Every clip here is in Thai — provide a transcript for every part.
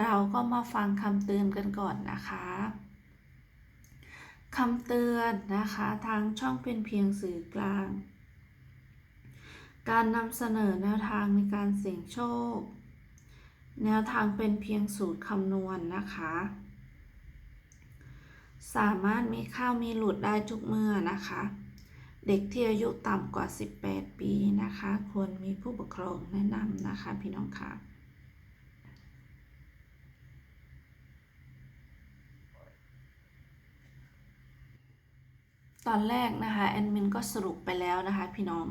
เราก็มาฟังคำเตือนกันก่อนนะคะคำเตือนนะคะทางช่องเป็นเพียงสื่อกลาง การนำเสนอแนวทางในการเสี่ยงโชค แนวทางเป็นเพียงสูตรคำนวณนะคะ สามารถมีข้าวมีหลุดได้ทุกเมื่อนะคะ เด็กที่อายุต่ำกว่า 18 ปีนะคะ ควรมีผู้ปกครองแนะนำนะคะพี่น้องค่ะ ตอนแรกนะคะแอดมินก็สรุปไปแล้วนะคะพี่น้อง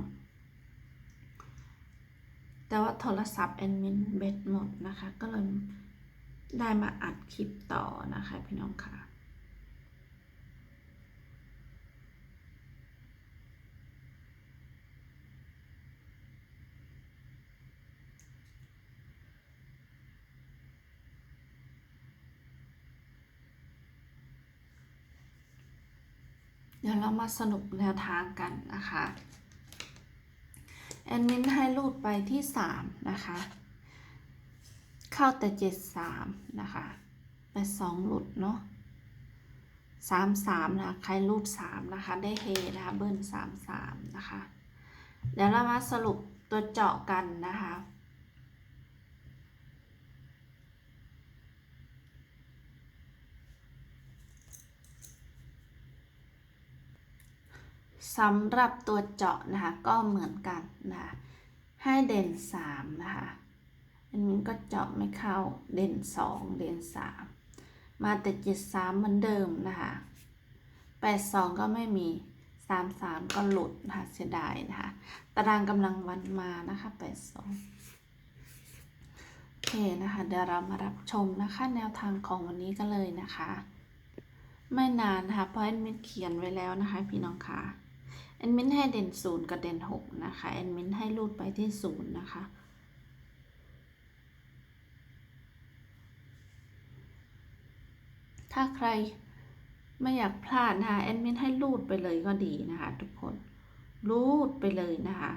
แต่ว่าโทรศัพท์แอดมินเบ็ดหมดนะคะ ก็เลยได้มาอัดคลิปต่อนะคะพี่น้องค่ะ เดี๋ยวเรามาสรุปแนวทางกันนะคะแอดมินให้รูดไปที่สามนะคะ เข้าแต่เจ็ดสามนะคะ ไปสองหลุดเนาะสามสามนะคะใครรูดสามนะคะ ได้เฮนะคะ เบิ้ลสามสามนะคะ เดี๋ยวเรามาสรุปตัวเจาะกันนะคะ สำหรับตัวเจาะนะคะก็เหมือนกันนะคะให้เด่นสามนะคะอันนี้ก็เจาะไม่เข้าเด่นสองเด่นสามมาแต่เจ็ดสามเหมือนเดิมนะคะแปดสองก็ไม่มีสามสามก็หลุดนะคะเสียดายนะคะตารางกำลังวันมานะคะแปดสองโอเคนะคะเดี๋ยวเรามารับชมนะคะแนวทางของวันนี้กันเลยนะคะ ไม่นานนะคะเพราะแอดมินเขียนไว้แล้วนะคะพี่น้องค่ะ แอดมินให้เด่นศูนย์กับเด่นหกนะคะแอดมินให้รูดไปที่ศูนย์นะคะถ้าใครไม่อยากพลาดนะคะแอดมินให้รูดไปเลยก็ดีนะคะ ทุกคนรูดไปเลยนะคะ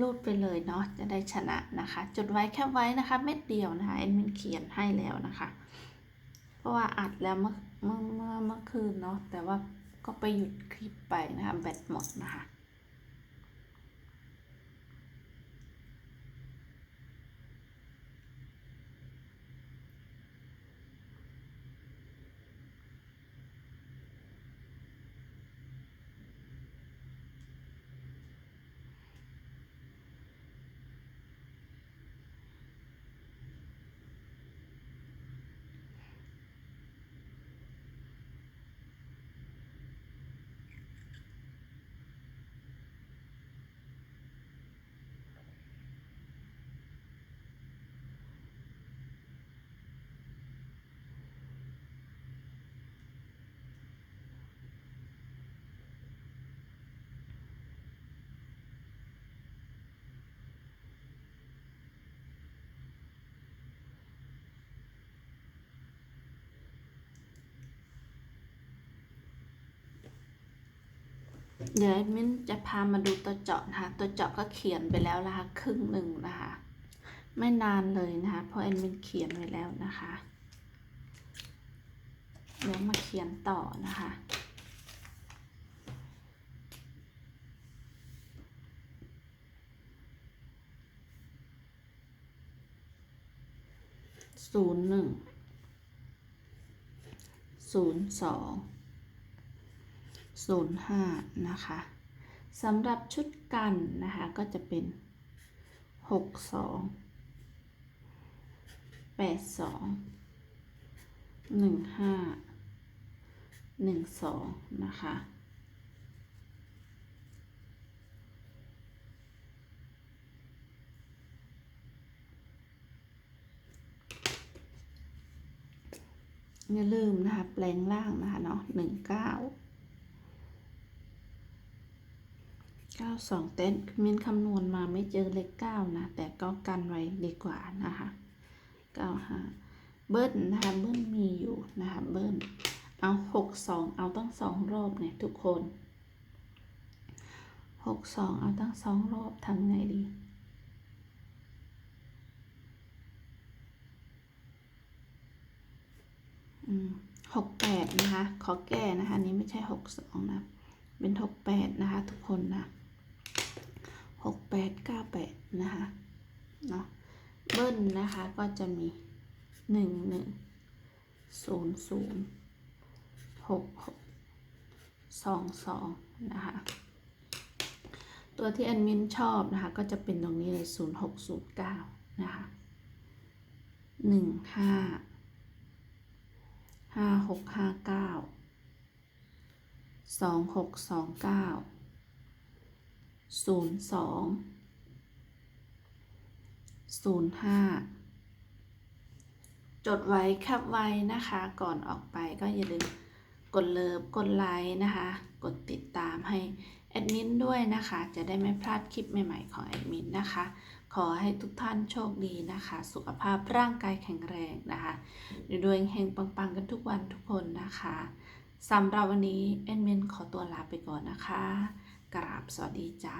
รูดไปเลยเนาะจะได้ชนะนะคะ จดไว้แค่ไว้นะคะ เม็ดเดียวนะคะแอดมินเขียนให้แล้วนะคะ เพราะว่าอัดแล้วเมื่อเมื่อเมื่อเมื่อคืนเนาะแต่ว่าก็ไปหยุดคลิปไปนะคะแบตหมดนะคะ เดี๋ยวแอดมินจะพามาดูตัวเจาะนะคะ ตัวเจาะก็เขียนไปแล้วนะคะครึ่งหนึ่งนะคะ ไม่นานเลยนะคะ เพราะแอดมินเขียนไว้แล้วนะคะเดี๋ยวมาเขียนต่อนะคะ ศูนย์หนึ่ง ศูนย์สอง 05 นะคะสำหรับชุดกันนะคะ ก็จะเป็น 62 82 15 12 นะคะอย่าลืมนะคะ แปลงล่างนะคะเนาะหนึ่งเก้า ก้าสองเต้นมินคำนวณมาไม่เจอเลขเก้านะ แต่ก็กันไว้ดีกว่านะคะเก้าห้าเบิ้ลนะคะเบิ้ลมีอยู่นะคะเบิ้ลเอาหกสองเอาตั้งสองรอบเนี่ยทุกคนหกสองเอาตั้งสองรอบทำไงดีหกแปดนะคะ ขอแก้นะคะนี้ไม่ใช่หกสองนะ เป็นหกแปดนะคะ ทุกคนนะ หกแปดเก้าแปดนะคะเนาะเบิ้ลนะคะก็จะมีหนึ่งหนึ่งศูนย์ศูนย์หกหกสองสองนะคะตัวที่แอดมินชอบนะคะก็จะเป็นตรงนี้เลยศูนย์หกศูนย์เก้านะคะหนึ่งห้าห้าหกห้าเก้าสองหกสองเก้า ศูนย์สองศูนย์ห้าจดไว้แคปไว้นะคะ ก่อนออกไปก็อย่าลืมกดเลิฟกดไลค์นะคะ กดติดตามให้แอดมินด้วยนะคะ จะได้ไม่พลาดคลิปใหม่ๆของแอดมินนะคะ ขอให้ทุกท่านโชคดีนะคะ สุขภาพร่างกายแข็งแรงนะคะรวยเฮงปังๆ กันทุกวันทุกคนนะคะสำหรับวันนี้แอดมินขอตัวลาไปก่อนนะคะ กราบสวัสดีจ้า